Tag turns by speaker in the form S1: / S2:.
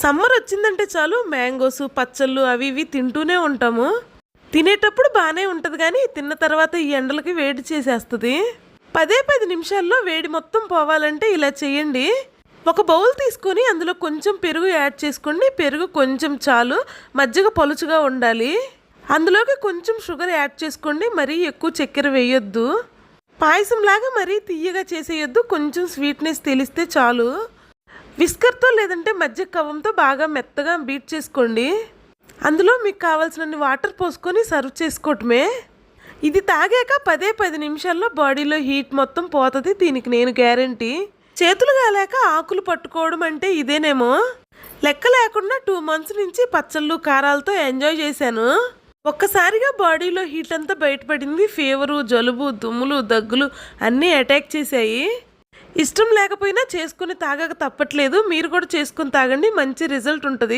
S1: Summer వచ్చిందంటే చాలు mangoes పచ్చళ్ళు అవి ఇవి తింటూనే ఉంటాము. తినేటప్పుడు బాగానే ఉంటుంది కానీ తిన్న తర్వాత ఈ ఎండలకి వేడి చేసేస్తుంది. పదే పది నిమిషాల్లో వేడి మొత్తం పోవాలంటే ఇలా చేయండి. ఒక బౌల్ తీసుకొని అందులో కొంచెం పెరుగు యాడ్ చేసుకోండి. పెరుగు కొంచెం చాలు మజ్జిగ పలుచుగా ఉండాలి. అందులోకి కొంచెం షుగర్ యాడ్ చేసుకోండి. మరీ ఎక్కువ చక్కెర వేయొద్దు. పాయసంలాగా మరీ తీయగా చేసేయొద్దు. కొంచెం స్వీట్నెస్ తెలిస్తే చాలు. విస్కర్తో లేదంటే మధ్య కవ్వంతో బాగా మెత్తగా బీట్ చేసుకోండి. అందులో మీకు కావాల్సినన్ని వాటర్ పోసుకొని సర్వ్ చేసుకోవటమే. ఇది తాగాక పదే పది నిమిషాల్లో బాడీలో హీట్ మొత్తం పోతుంది దీనికి నేను గ్యారంటీ. చేతులు కాలేక ఆకులు పట్టుకోవడం అంటే ఇదేనేమో. లెక్క లేకుండా టూ మంత్స్ నుంచి పచ్చళ్ళు కారాలతో ఎంజాయ్ చేశాను. ఒక్కసారిగా బాడీలో హీట్ అంతా బయటపడింది. ఫీవరు జలుబు దుమ్ములు దగ్గులు అన్నీ అటాక్ చేశాయి. ఇష్టం లేకపోయినా చేసుకుని తాగక తప్పట్లేదు. మీరు కూడా చేసుకుని తాగండి. మంచి రిజల్ట్ ఉంటుంది.